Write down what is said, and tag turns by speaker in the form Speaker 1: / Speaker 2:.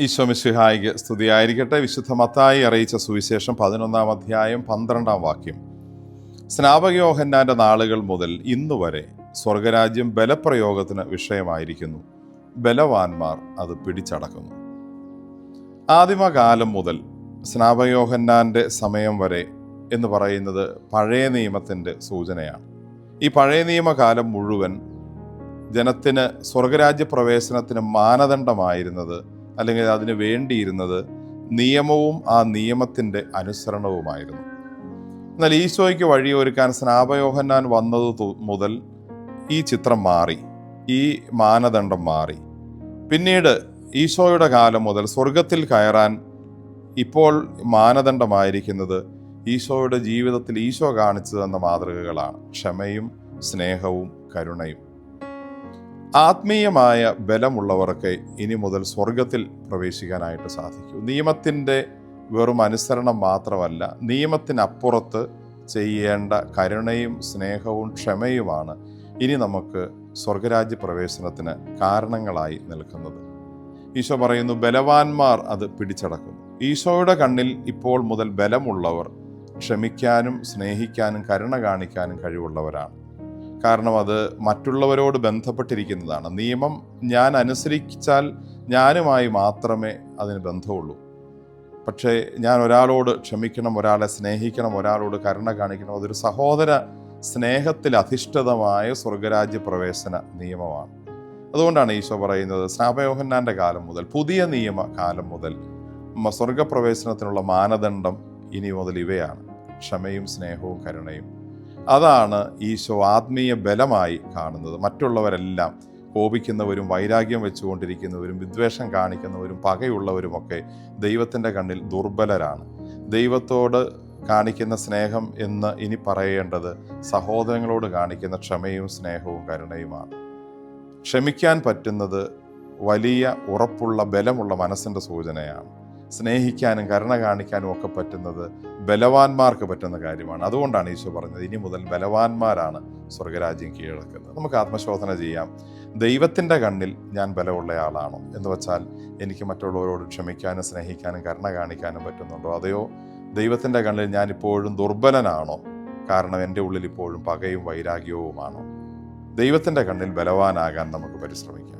Speaker 1: ഈശോമിശിഹായിക്ക് സ്തുതിയായിരിക്കട്ടെ. വിശുദ്ധ മത്തായി അറിയിച്ച സുവിശേഷം പതിനൊന്നാം അധ്യായം പന്ത്രണ്ടാം വാക്യം. സ്നാപകയോഹന്നാന്റെ നാളുകൾ മുതൽ ഇന്നു വരെ സ്വർഗരാജ്യം ബലപ്രയോഗത്തിന് വിഷയമായിരിക്കുന്നു. ബലവാന്മാർ അത് പിടിച്ചടക്കുന്നു. ആദിമകാലം മുതൽ സ്നാപകയോഹന്നാന്റെ സമയം വരെ എന്ന് പറയുന്നത് പഴയ നിയമത്തിന്റെ സൂചനയാണ്. ഈ പഴയ നിയമകാലം മുഴുവൻ ജനത്തിന് സ്വർഗരാജ്യ പ്രവേശനത്തിന് മാനദണ്ഡമായിരുന്നത് അല്ലെങ്കിൽ അതിന് വേണ്ടിയിരുന്നത് നിയമവും ആ നിയമത്തിന്റെ അനുസരണവുമായിരുന്നു. എന്നാൽ ഈശോയ്ക്ക് വഴി ഒരുക്കാൻ സ്നാപയോഹന്നാൻ വന്നത് മുതൽ ഈ ചിത്രം മാറി ഈ മാനദണ്ഡം മാറി. പിന്നീട് ഈശോയുടെ കാലം മുതൽ സ്വർഗത്തിൽ കയറാൻ ഇപ്പോൾ മാനദണ്ഡമായിരിക്കുന്നത് ഈശോയുടെ ജീവിതത്തിൽ ഈശോ കാണിച്ചു തന്ന മാതൃകകളാണ്. ക്ഷമയും സ്നേഹവും കരുണയും. ആത്മീയമായ ബലമുള്ളവർക്ക് ഇനി മുതൽ സ്വർഗത്തിൽ പ്രവേശിക്കാനായിട്ട് സാധിക്കും. നിയമത്തിന്റെ വെറും അനുസരണം മാത്രമല്ല നിയമത്തിനപ്പുറത്ത് ചെയ്യേണ്ട കരുണയും സ്നേഹവും ക്ഷമയുമാണ് ഇനി നമുക്ക് സ്വർഗരാജ്യ പ്രവേശനത്തിന് കാരണങ്ങളായി നിൽക്കുന്നത്. ഈശോ പറയുന്നു ബലവാന്മാർ അത് പിടിച്ചടക്കുന്നു. ഈശോയുടെ കണ്ണിൽ ഇപ്പോൾ മുതൽ ബലമുള്ളവർ ക്ഷമിക്കാനും സ്നേഹിക്കാനും കരുണ കാണിക്കാനും കഴിവുള്ളവരാണ്. കാരണം അത് മറ്റുള്ളവരോട് ബന്ധപ്പെട്ടിരിക്കുന്നതാണ്. നിയമം ഞാൻ അനുസരിച്ചാൽ ഞാനുമായി മാത്രമേ അതിന് ബന്ധമുള്ളൂ. പക്ഷേ ഞാൻ ഒരാളോട് ക്ഷമിക്കണം ഒരാളെ സ്നേഹിക്കണം ഒരാളോട് കരുണ കാണിക്കണം അതൊരു സഹോദര സ്നേഹത്തിൽ അധിഷ്ഠിതമായ സ്വർഗരാജ്യ പ്രവേശന നിയമമാണ്. അതുകൊണ്ടാണ് ഈശോ പറയുന്നത് സ്നാപയോഹന്നാന്റെ കാലം മുതൽ പുതിയ നിയമ കാലം മുതൽ സ്വർഗപ്രവേശനത്തിനുള്ള മാനദണ്ഡം ഇനി മുതൽ ഇവയാണ്. ക്ഷമയും സ്നേഹവും കരുണയും. അതാണ് ഈശോ ആത്മീയ ബലമായി കാണുന്നത്. മറ്റുള്ളവരെല്ലാം കോപിക്കുന്നവരും വൈരാഗ്യം വെച്ചുകൊണ്ടിരിക്കുന്നവരും വിദ്വേഷം കാണിക്കുന്നവരും പകയുള്ളവരുമൊക്കെ ദൈവത്തിന്റെ കണ്ണിൽ ദുർബലരാണ്. ദൈവത്തോട് കാണിക്കുന്ന സ്നേഹം എന്ന് ഇനി പറയേണ്ടത് സഹോദരങ്ങളോട് കാണിക്കുന്ന ക്ഷമയും സ്നേഹവും കരുണയുമാണ്. ക്ഷമിക്കാൻ പറ്റുന്നത് വലിയ ഉറപ്പുള്ള ബലമുള്ള മനസ്സിന്റെ സൂചനയാണ്. സ്നേഹിക്കാനും കരുണ കാണിക്കാനും ഒക്കെ പറ്റുന്നത് ബലവാന്മാർക്ക് പറ്റുന്ന കാര്യമാണ്. അതുകൊണ്ടാണ് ഈശോ പറഞ്ഞത് ഇനി മുതൽ ബലവാന്മാരാണ് സ്വർഗരാജ്യം കീഴടക്കുന്നത്. നമുക്ക് ആത്മശോധന ചെയ്യാം. ദൈവത്തിന്റെ കണ്ണിൽ ഞാൻ ബലമുള്ളയാളാണോ എന്ന് വെച്ചാൽ എനിക്ക് മറ്റുള്ളവരോട് ക്ഷമിക്കാനും സ്നേഹിക്കാനും കരുണ കാണിക്കാനും പറ്റുന്നുണ്ടോ? അതെയോ? ദൈവത്തിന്റെ കണ്ണിൽ ഞാൻ ഇപ്പോഴും ദുർബലനാണോ? കാരണം എന്റെ ഉള്ളിൽ ഇപ്പോഴും പകയും വൈരാഗ്യവുമാണോ? ദൈവത്തിന്റെ കണ്ണിൽ ബലവാനാകാൻ നമുക്ക് പരിശ്രമിക്കാം.